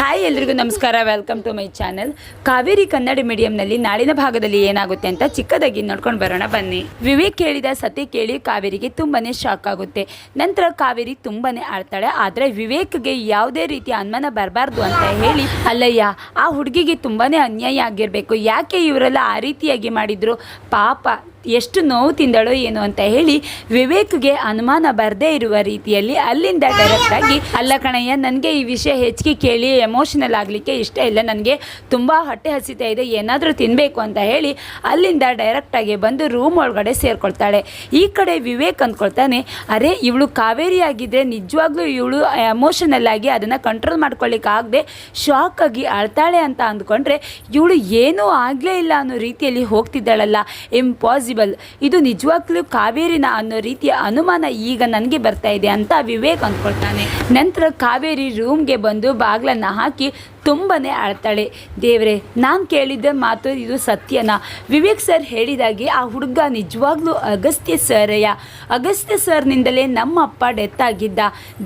Hi ಎಲ್ರಿಗೂ ನಮಸ್ಕಾರ. Welcome to my channel Kaveri Kannada ಮೀಡಿಯಂನಲ್ಲಿ ನಾಳಿನ ಭಾಗದಲ್ಲಿ ಏನಾಗುತ್ತೆ ಅಂತ ಚಿಕ್ಕದಾಗಿ ನೋಡ್ಕೊಂಡು ಬರೋಣ, ಬನ್ನಿ. ವಿವೇಕ್ ಹೇಳಿದ ಸತಿ ಕೇಳಿ ಕಾವೇರಿಗೆ ತುಂಬಾನೇ ಶಾಕ್ ಆಗುತ್ತೆ. ನಂತರ ಕಾವೇರಿ ತುಂಬಾನೇ ಆಡ್ತಾಳೆ ಆದರೆ ವಿವೇಕ್ಗೆ ಯಾವುದೇ ರೀತಿಯ ಅನುಮಾನ ಬರಬಾರ್ದು ಅಂತ ಹೇಳಿ, ಅಲ್ಲಯ್ಯ, ಆ ಹುಡುಗಿಗೆ ತುಂಬಾನೇ ಅನ್ಯಾಯ ಆಗಿರಬೇಕು. ಯಾಕೆ ಇವರೆಲ್ಲ ಆ ರೀತಿಯಾಗಿ ಮಾಡಿದ್ರು? ಪಾಪ ಎಷ್ಟು ನೋವು ತಿಂದಳೋ ಏನು ಅಂತ ಹೇಳಿ ವಿವೇಕ್ಗೆ ಅನುಮಾನ ಬರದೇ ಇರುವ ರೀತಿಯಲ್ಲಿ ಅಲ್ಲಿಂದ ಡೈರೆಕ್ಟ್ ಆಗಿ ಅಲ್ಲ ಕಣಯ್ಯ, ನನಗೆ ಈ ವಿಷಯ ಹೆಚ್ಚಿಗೆ ಕೇಳಿ, ಎಮೋಷನಲ್ ಆಗಲಿಕ್ಕೆ ಇಷ್ಟ ಇಲ್ಲ, ನನಗೆ ತುಂಬ ಹೊಟ್ಟೆ ಹಸಿತಾ ಇದೆ, ಏನಾದರೂ ತಿನ್ನಬೇಕು ಅಂತ ಹೇಳಿ ಅಲ್ಲಿಂದ ಡೈರೆಕ್ಟಾಗಿ ಬಂದು ರೂಮ್ ಒಳಗಡೆ ಸೇರ್ಕೊಳ್ತಾಳೆ. ಈ ಕಡೆ ವಿವೇಕ್ ಅಂದ್ಕೊಳ್ತಾನೆ, ಅರೆ, ಇವಳು ಕಾವೇರಿ ಆಗಿದ್ದರೆ ನಿಜವಾಗ್ಲೂ ಇವಳು ಎಮೋಷನಲ್ ಆಗಿ ಅದನ್ನು ಕಂಟ್ರೋಲ್ ಮಾಡ್ಕೊಳ್ಳಿಕ್ಕೆ ಆಗದೆ, ಶಾಕ್ ಆಗಿ ಅಳ್ತಾಳೆ ಅಂತ ಅಂದ್ಕೊಂಡ್ರೆ, ಇವಳು ಏನೂ ಆಗಲೇ ಇಲ್ಲ ಅನ್ನೋ ರೀತಿಯಲ್ಲಿ ಹೋಗ್ತಿದ್ದಾಳಲ್ಲ. ಇಂಪಾಸಿಬಲ್ ಇದು ನಿಜವಾಗ್ಲೂ ಕಾವೇರಿನ ಅನ್ನೋ ರೀತಿಯ ಅನುಮಾನ ಈಗ ನನಗೆ ಬರ್ತಾ ಇದೆ ಅಂತ ವಿವೇಕ್ ಅಂದ್ಕೊಳ್ತಾನೆ. ನಂತರ ಕಾವೇರಿ ರೂಮ್ಗೆ ಬಂದು ಬಾಗ್ಲನ್ನು ಹಾಕಿ ತುಂಬನೇ ಅಳ್ತಾಳೆ ದೇವರೇ, ನಾನು ಕೇಳಿದ್ದ ಮಾತು ಇದು ಸತ್ಯನಾ. ವಿವೇಕ್ ಸರ್ ಹೇಳಿದಾಗೆ ಆ ಹುಡುಗ ನಿಜವಾಗ್ಲೂ ಅಗಸ್ತ್ಯ ಸರ್ಯ ಅಗಸ್ತ್ಯ ಸರ್ನಿಂದಲೇ ನಮ್ಮ ಅಪ್ಪ ಡೆತ್ ಆಗಿದ್ದ.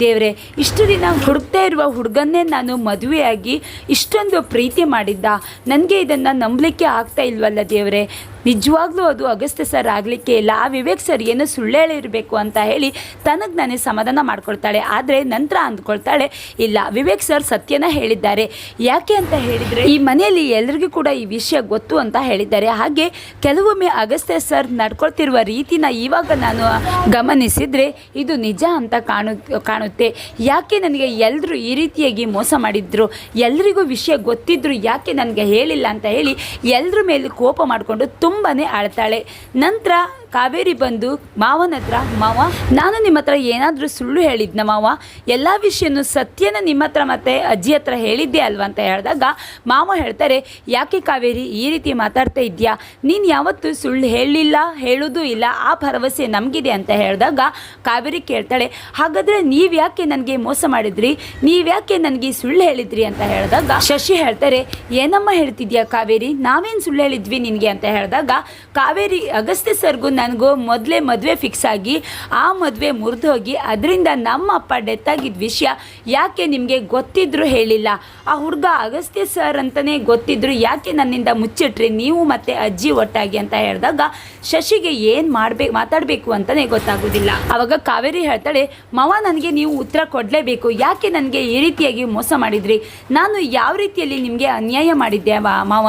ದೇವ್ರೆ, ಇಷ್ಟು ದಿನ ಹುಡುಕ್ತಾ ಇರುವ ಹುಡುಗನ್ನೇ ನಾನು ಮದುವೆಯಾಗಿ ಇಷ್ಟೊಂದು ಪ್ರೀತಿ ಮಾಡಿದ್ದ. ನನಗೆ ಇದನ್ನು ನಂಬಲಿಕ್ಕೆ ಆಗ್ತಾ ಇಲ್ವಲ್ಲ ದೇವರೇ. ನಿಜವಾಗ್ಲೂ ಅದು ಅಗಸ್ತ್ಯ ಸರ್ ಆಗಲಿಕ್ಕೆ ಇಲ್ಲ. ಆ ವಿವೇಕ್ ಸರ್ ಏನು ಸುಳ್ಳು ಹೇಳಿರಬೇಕು ಅಂತ ಹೇಳಿ ತನಗೆ ನಾನೇ ಸಮಾಧಾನ ಮಾಡ್ಕೊಳ್ತಾಳೆ. ಆದರೆ ನಂತರ ಅಂದ್ಕೊಳ್ತಾಳೆ, ಇಲ್ಲ, ವಿವೇಕ್ ಸರ್ ಸತ್ಯನ ಹೇಳಿದ್ದಾರೆ. ಯಾಕೆ ಅಂತ ಹೇಳಿದರೆ ಈ ಮನೆಯಲ್ಲಿ ಎಲ್ಲರಿಗೂ ಕೂಡ ಈ ವಿಷಯ ಗೊತ್ತು ಅಂತ ಹೇಳಿದ್ದಾರೆ. ಹಾಗೆ ಕೆಲವೊಮ್ಮೆ ಅಗಸ್ತ್ಯ ಸರ್ ನಡ್ಕೊಳ್ತಿರುವ ರೀತಿನ ಇವಾಗ ನಾನು ಗಮನಿಸಿದರೆ ಇದು ನಿಜ ಅಂತ ಕಾಣು, ಕಾಣುತ್ತೆ. ಯಾಕೆ ನನಗೆ ಎಲ್ಲರೂ ಈ ರೀತಿಯಾಗಿ ಮೋಸ ಮಾಡಿದ್ರು? ಎಲ್ರಿಗೂ ವಿಷಯ ಗೊತ್ತಿದ್ರು, ಯಾಕೆ ನನಗೆ ಹೇಳಿಲ್ಲ ಅಂತ ಹೇಳಿ ಎಲ್ಲರ ಮೇಲೆ ಕೋಪ ಮಾಡಿಕೊಂಡು ತುಂಬಾ ಅಳ್ತಾಳೆ ನಂತರ ಕಾವೇರಿ ಬಂದು, ಮಾವನ ಹತ್ರ, ಮಾವ, ನಾನು ನಿಮ್ಮ ಹತ್ರ ಏನಾದರೂ ಸುಳ್ಳು ಹೇಳಿದ್ನ ಮಾವ? ಎಲ್ಲ ವಿಷಯನೂ ಸತ್ಯನ ನಿಮ್ಮ ಹತ್ರ ಮತ್ತೆ ಅಜ್ಜಿ ಹತ್ರ ಹೇಳಿದ್ದೆ ಅಲ್ವಾ? ಅಂತ ಹೇಳಿದಾಗ, ಮಾವ ಹೇಳ್ತಾರೆ, ಯಾಕೆ ಕಾವೇರಿ, ಈ ರೀತಿ ಮಾತಾಡ್ತಾ ಇದೆಯಾ ನೀನು ಯಾವತ್ತೂ ಸುಳ್ಳು ಹೇಳಲಿಲ್ಲ ಹೇಳೋದು ಇಲ್ಲ, ಆ ಭರವಸೆ ನಮಗಿದೆ ಅಂತ ಹೇಳಿದಾಗ, ಕಾವೇರಿ ಕೇಳ್ತಾಳೆ, ಹಾಗಾದರೆ ನೀವು ಯಾಕೆ ನನಗೆ ಮೋಸ ಮಾಡಿದ್ರಿ? ನೀವು ಯಾಕೆ ನನಗೆ ಸುಳ್ಳು ಹೇಳಿದ್ರಿ? ಅಂತ ಹೇಳಿದಾಗ, ಶಶಿ ಹೇಳ್ತಾರೆ, ಏನಮ್ಮ ಹೇಳ್ತಿದ್ಯಾ ಕಾವೇರಿ? ನಾವೇನು ಸುಳ್ಳು ಹೇಳಿದ್ವಿ ನಿನಗೆ? ಅಂತ ಹೇಳಿದಾಗ, ಕಾವೇರಿ ಅಗಸ್ತ್ಯ ಸರ್ಗೂ ನನಗೂ ಮೊದಲೇ ಮದುವೆ ಫಿಕ್ಸ್ ಆಗಿ ಆ ಮದುವೆ ಮುರಿದೋಗಿ ಅದರಿಂದ ನಮ್ಮ ಅಪ್ಪ ಡೆತ್ ಆಗಿದ್ದ ವಿಷಯ ಯಾಕೆ ನಿಮಗೆ ಗೊತ್ತಿದ್ರೂ ಹೇಳಿಲ್ಲ. ಆ ಹುಡುಗ ಅಗಸ್ತ್ಯ ಸರ್ ಅಂತಲೇ ಗೊತ್ತಿದ್ರು. ಯಾಕೆ ನನ್ನಿಂದ ಮುಚ್ಚಿಟ್ರಿ? ನೀವು ಮತ್ತೆ ಅಜ್ಜಿ ಒಟ್ಟಾಗಿ ಅಂತ ಹೇಳಿದಾಗ ಶಶಿಗೆ ಏನು ಮಾಡಬೇಕು ಮಾತಾಡಬೇಕು ಅಂತಲೇ ಗೊತ್ತಾಗೋದಿಲ್ಲ. ಆವಾಗ ಕಾವೇರಿ ಹೇಳ್ತಾಳೆ, ಮಾವ, ನನಗೆ ನೀವು ಉತ್ತರ ಕೊಡಲೇಬೇಕು. ಯಾಕೆ ನನಗೆ ಈ ರೀತಿಯಾಗಿ ಮೋಸ ಮಾಡಿದ್ರಿ? ನಾನು ಯಾವ ರೀತಿಯಲ್ಲಿ ನಿಮಗೆ ಅನ್ಯಾಯ ಮಾಡಿದ್ದೆ ಮಾವ,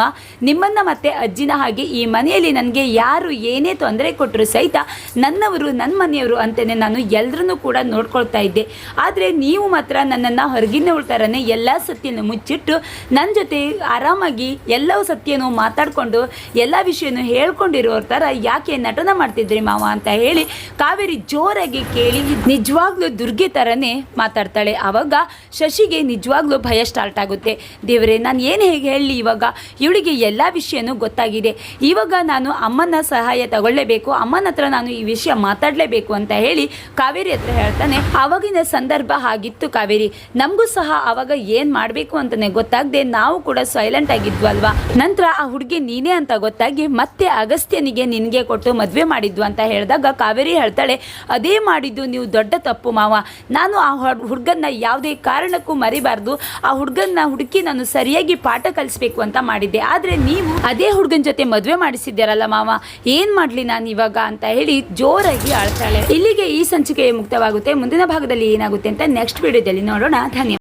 ನಿಮ್ಮನ್ನು ಮತ್ತೆ ಅಜ್ಜಿನ ಹಾಗೆ ಈ ಮನೆಯಲ್ಲಿ ನನಗೆ ಯಾರು ಏನೇ ತೊಂದರೆ ಕೊಟ್ಟರು ಸಹಿತ ನನ್ನವರು ನನ್ನ ಮನೆಯವರು ಅಂತಲೇ ನಾನು ಎಲ್ಲರನ್ನೂ ಕೂಡ ನೋಡ್ಕೊಳ್ತಾ ಇದ್ದೆ. ಆದರೆ ನೀವು ಮಾತ್ರ ನನ್ನನ್ನು ಹೊರಗಿನವಳ ಥರನೇ ಎಲ್ಲ ಸತ್ಯನ ಮುಚ್ಚಿಟ್ಟು ನನ್ನ ಜೊತೆ ಆರಾಮಾಗಿ ಎಲ್ಲವೂ ಸತ್ಯನೂ ಮಾತಾಡಿಕೊಂಡು ಎಲ್ಲ ವಿಷಯನೂ ಹೇಳ್ಕೊಂಡಿರೋರ ಥರ ಯಾಕೆ ನಟನ ಮಾಡ್ತಿದ್ರಿ ಮಾವ ಅಂತ ಹೇಳಿ ಕಾವೇರಿ ಜೋರಾಗಿ ಕೇಳಿ ನಿಜವಾಗ್ಲೂ ದುರ್ಗೆ ಥರನೇ ಮಾತಾಡ್ತಾಳೆ. ಆವಾಗ ಶಶಿಗೆ ನಿಜವಾಗ್ಲೂ ಭಯ ಸ್ಟಾರ್ಟ್ ಆಗುತ್ತೆ. ದೇವರೇ, ನಾನು ಏನು ಹೇಗೆ ಹೇಳಲಿ ಇವಾಗ? ಇವಳಿಗೆ ಎಲ್ಲ ವಿಷಯನೂ ಗೊತ್ತಾಗಿದೆ. ಇವಾಗ ನಾನು ಅಮ್ಮನ ಸಹಾಯ ತಗೊಳ್ಳೇಬೇಕು ಅಮ್ಮನ ಹತ್ರ ನಾನು ಈ ವಿಷಯ ಮಾತಾಡಲೇಬೇಕು ಅಂತ ಹೇಳಿ ಕಾವೇರಿ ಹತ್ರ ಹೇಳ್ತಾನೆ ಆವಾಗಿನ ಸಂದರ್ಭ ಆಗಿತ್ತು ಕಾವೇರಿ. ನಮಗೂ ಸಹ ಆವಾಗ ಏನು ಮಾಡಬೇಕು ಅಂತಲೇ ಗೊತ್ತಾಗದೆ ನಾವು ಕೂಡ ಸೈಲೆಂಟ್ ಆಗಿದ್ವು ಅಲ್ವಾ ನಂತರ ಆ ಹುಡುಗಿ ನೀನೇ ಅಂತ ಗೊತ್ತಾಗಿ ಮತ್ತೆ ಅಗಸ್ತ್ಯನಿಗೆ ನಿನಗೆ ಕೊಟ್ಟು ಮದುವೆ ಮಾಡಿದ್ವು ಅಂತ ಹೇಳಿದಾಗ ಕಾವೇರಿ ಹೇಳ್ತಾಳೆ, ಅದೇ ಮಾಡಿದ್ದು ನೀವು ದೊಡ್ಡ ತಪ್ಪು ಮಾವ. ನಾನು ಆ ಹುಡುಗನ್ನ ಯಾವುದೇ ಕಾರಣಕ್ಕೂ ಮರಿಬಾರ್ದು. ಆ ಹುಡುಗನ್ನ ಹುಡುಕಿ ನಾನು ಸರಿಯಾಗಿ ಪಾಠ ಕಲಿಸ್ಬೇಕು ಅಂತ ಮಾಡಿದ್ದೆ. ಆದರೆ ನೀವು ಅದೇ ಹುಡುಗನ ಜೊತೆ ಮದುವೆ ಮಾಡಿಸಿದ್ದೀರಲ್ಲ ಮಾವ. ಏನು ಮಾಡಲಿ ನಾನು ಇವಾಗ ಅಂತ ಹೇಳಿ ಜೋರಾಗಿ ಆಳ್ತಾಳೆ. ಇಲ್ಲಿಗೆ ಈ ಸಂಚಿಕೆ ಮುಕ್ತವಾಗುತ್ತೆ. ಮುಂದಿನ ಭಾಗದಲ್ಲಿ ಏನಾಗುತ್ತೆ ಅಂತ ನೆಕ್ಸ್ಟ್ ವಿಡಿಯೋದಲ್ಲಿ ನೋಡೋಣ. ಧನ್ಯವಾದ.